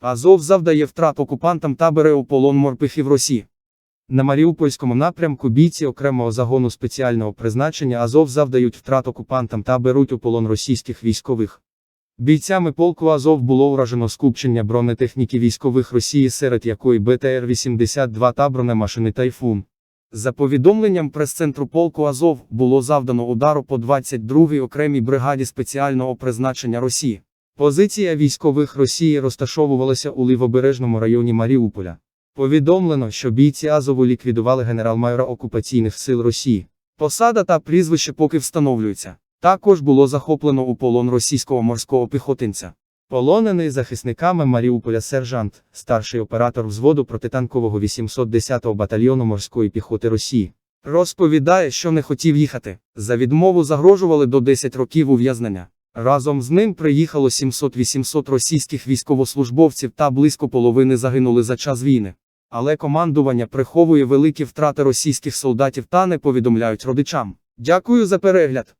Азов завдає втрат окупантам та бере у полон морпихів Росії. На Маріупольському напрямку бійці окремого загону спеціального призначення Азов завдають втрат окупантам та беруть у полон російських військових. Бійцями полку Азов було уражено скупчення бронетехніки військових Росії, серед якої БТР-82 та бронемашини Тайфун. За повідомленням прес-центру полку Азов було завдано удару по 22-й окремій бригаді спеціального призначення Росії. Позиція військових Росії розташовувалася у лівобережному районі Маріуполя. Повідомлено, що бійці Азову ліквідували генерал-майора окупаційних сил Росії. Посада та прізвище поки встановлюються. Також було захоплено у полон російського морського піхотинця. Полонений захисниками Маріуполя сержант, старший оператор взводу протитанкового 810-го батальйону морської піхоти Росії. Розповідає, що не хотів їхати. За відмову загрожували до 10 років ув'язнення. Разом з ним приїхало 700-800 російських військовослужбовців та близько половини загинули за час війни. Але командування приховує великі втрати російських солдатів та не повідомляють родичам. Дякую за перегляд.